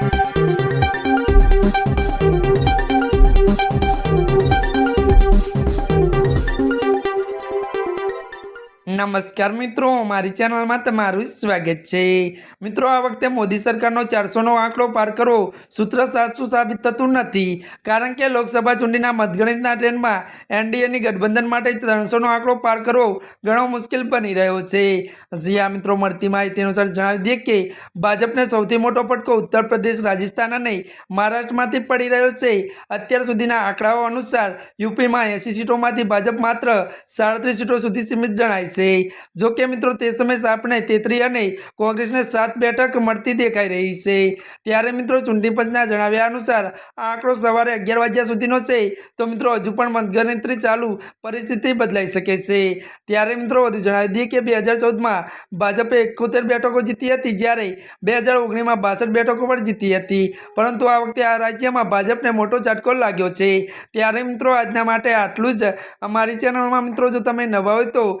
Thank you. નમસ્કાર મિત્રો, મારી ચેનલમાં તમારું સ્વાગત છે. મિત્રો, આ વખતે મોદી સરકારનો ચારસોનો આંકડો પાર કરવો સૂત્ર સાચું સાબિત થતું નથી. કારણ કે લોકસભા ચૂંટણીના મતગણતરીના ટ્રેન્ડમાં એનડીએની ગઠબંધન માટે ત્રણસોનો આંકડો પાર કરવો ઘણો મુશ્કેલ બની રહ્યો છે. હજી આ મિત્રો, મળતી માહિતી અનુસાર જણાવી દઈએ કે ભાજપને સૌથી મોટો ફટકો ઉત્તર પ્રદેશ, રાજસ્થાન અને મહારાષ્ટ્રમાંથી પડી રહ્યો છે. અત્યાર સુધીના આંકડાઓ અનુસાર યુપીમાં એંસી સીટોમાંથી ભાજપ માત્ર સાડત્રીસ સીટો સુધી સીમિત જણાય છે જો કે મિત્રો, તે સમયે આપણે તેત્રી અને કોંગ્રેસને સાત બેઠક મળતી દેખાઈ રહી છે. ત્યારે મિત્રો, ચૂંટણી પંચના જણાવ્યા અનુસાર આ આંકડો સવારે અગિયાર વાગ્યા સુધીનો છે. તો મિત્રો, હજુ પણ મતગણતરી ચાલુ પરિસ્થિતિ બદલાઈ શકે છે. ત્યારે મિત્રો, વધુ જણાવી દઈએ કે બે હજાર ચૌદમાં ભાજપે એકોતેર બેઠકો જીતી હતી, જ્યારે બે હજાર ઓગણીસમાં બાસઠ બેઠકો પણ જીતી હતી. પરંતુ આ વખતે આ રાજ્યમાં ભાજપને મોટો ઝટકો લાગ્યો છે. ત્યારે મિત્રો, આજના માટે આટલું જ. અમારી ચેનલમાં મિત્રો, જો તમે નવા હોય તો